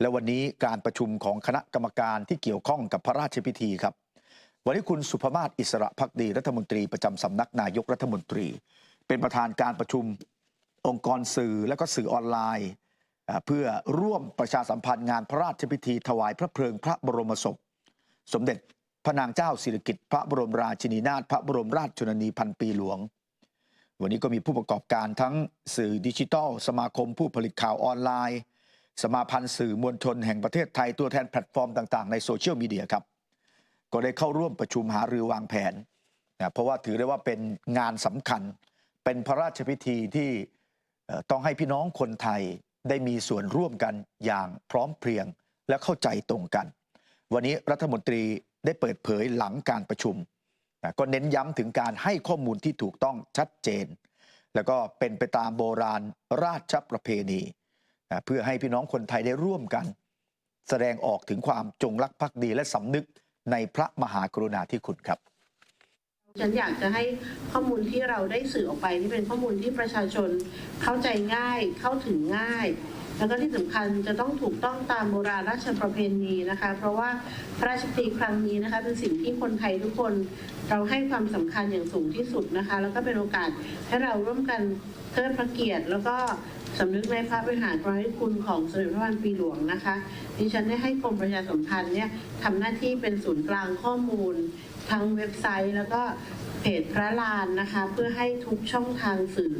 และวันนี้การประชุมของคณะกรรมการที่เกี่ยวข้องกับพระราชพิธีครับ วันนี้คุณสุภมาศอิสระพักดีรัฐมนตรีประจำสำนักนายกรัฐมนตรี เป็นประธานการประชุมองค์กรสื่อและก็สื่อออนไลน์ เพื่อร่วมประชาสัมพันธ์งานพระราชพิธี ถวายพระเพลิงพระบรมศพ สมเด็จพระนางเจ้าสิริกิติ์พระบรมราชินีนาถพระบรมราชชนนีพันปีหลวง วันนี้ก็มีผู้ประกอบการทั้งสื่อดิจิทัล สมาคมผู้ผลิตข่าวออนไลน์ สมาพันธ์สื่อมวลชนแห่งประเทศไทยตัวแทนแพลตฟอร์มต่างๆในโซเชียลมีเดียครับ ก็ได้เข้าร่วมประชุมหารือวางแผนนะเพราะว่าถือได้ว่าเป็นงานสำคัญ เป็นพระราชพิธีที่ต้องให้พี่น้องคนไทยได้มีส่วนร่วมกันอย่างพร้อมเพรียงและเข้าใจตรงกัน วันนี้รัฐมนตรีได้เปิดเผยหลังการประชุมนะก็เน้นย้ำถึงการให้ข้อมูลที่ถูกต้องชัดเจน แล้วก็เป็นไปตามโบราณราชประเพณี เพื่อให้พี่น้องคนไทยได้ร่วมกัน แสดงออกถึงความจงรักภักดีและสำนึกในพระมหากรุณาธิคุณครับฉันอยากจะให้ข้อมูลที่เราได้สื่อออกไปนี่เป็นข้อมูลที่ประชาชนเข้าใจง่ายเข้าถึงง่าย แล้วก็ที่สำคัญจะต้องถูกต้องตามโบราณราชประเพณีนะคะ เพราะว่าพระราชพิธีครั้งนี้นะคะเป็นสิ่งที่คนไทยทุกคนเราให้ความสำคัญอย่างสูงที่สุดนะคะ แล้วก็เป็นโอกาสให้เราร่วมกันเทิดพระเกียรติแล้วก็ สำนึกในพระบริหารพระคุณของสมเด็จพระพันปีหลวงนะคะดิฉันได้ให้กรมประชาสัมพันธ์เนี่ยทำหน้าที่เป็นศูนย์กลางข้อมูล ทั้งเว็บไซต์แล้วก็เพจพระลานนะคะ เพื่อให้ทุกช่องทางสื่อ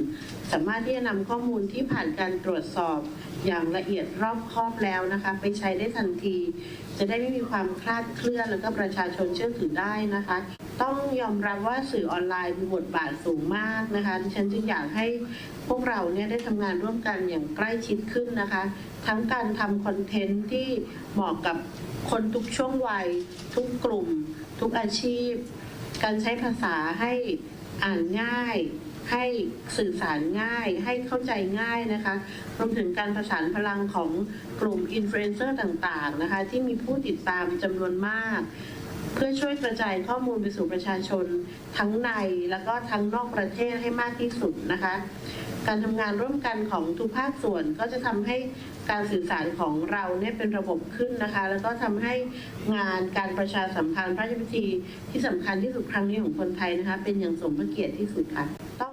สามารถที่จะนำข้อมูลที่ผ่านการตรวจสอบอย่างละเอียดรอบคอบแล้วนะคะ ไปใช้ได้ทันที จะได้ไม่มีความคลาดเคลื่อนแล้วก็ประชาชนเชื่อถือได้นะคะ ต้องยอมรับว่าสื่อออนไลน์มีบทบาทสูงมากนะคะดิฉันจึงอยากให้พวกเราเนี่ยได้ทำงานร่วมกันอย่างใกล้ชิดขึ้นนะคะ ทั้งการทำคอนเทนต์ที่เหมาะกับคนทุกช่วงวัย ทุกกลุ่ม ทุกอาชีพ การใช้ภาษาให้อ่านง่าย ให้สื่อสารง่าย ให้เข้าใจง่ายนะคะ รวมถึงการประสานพลังของกลุ่มอินฟลูเอนเซอร์ต่างๆนะคะ ที่มีผู้ติดตามจำนวนมาก พื่อช่วยกระจายข้อมูลไปสู่ประชาชนทั้งในแล้วก็ทั้งนอกประเทศให้มากที่สุดนะคะ การทำงานร่วมกันของทุกภาคส่วนก็จะทำให้การสื่อสารของเราเนี่ยเป็นระบบขึ้นนะคะ แล้วก็ทำให้งานการประชาสัมพันธ์พระราชพิธีที่สำคัญที่สุดครั้งนี้ของคนไทยนะคะ เป็นอย่างสมพระเกียรติที่สุดค่ะต้อง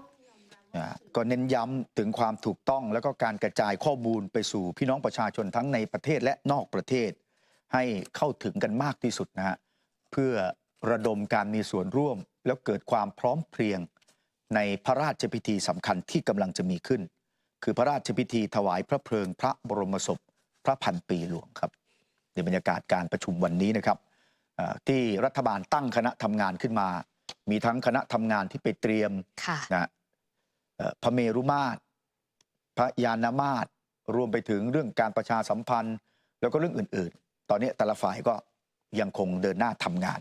ก็เน้นย้ำถึงความถูกต้องแล้วก็การกระจายข้อมูลไปสู่พี่น้องประชาชนทั้งในประเทศและนอกประเทศ ให้เข้าถึงกันมากที่สุดนะฮะ เพื่อระดมการมีส่วนร่วม แล้วเกิดความพร้อมเพรียงในพระราชพิธีสำคัญที่กำลังจะมีขึ้น คือพระราชพิธีถวายพระเพลิงพระบรมศพพระพันปีหลวงครับในบรรยากาศการประชุมวันนี้นะครับอ่าที่รัฐบาลตั้งคณะทำงานขึ้นมา มีทั้งคณะทำงานที่ไปเตรียมค่ะนะเอ่อพระเมรุมาตร พระยานามาตร รวมไปถึงเรื่องการประชาสัมพันธ์ แล้วก็เรื่องอื่น ๆ ตอนนี้แต่ละฝ่ายก็ ยังคงเดินหน้าทำงาน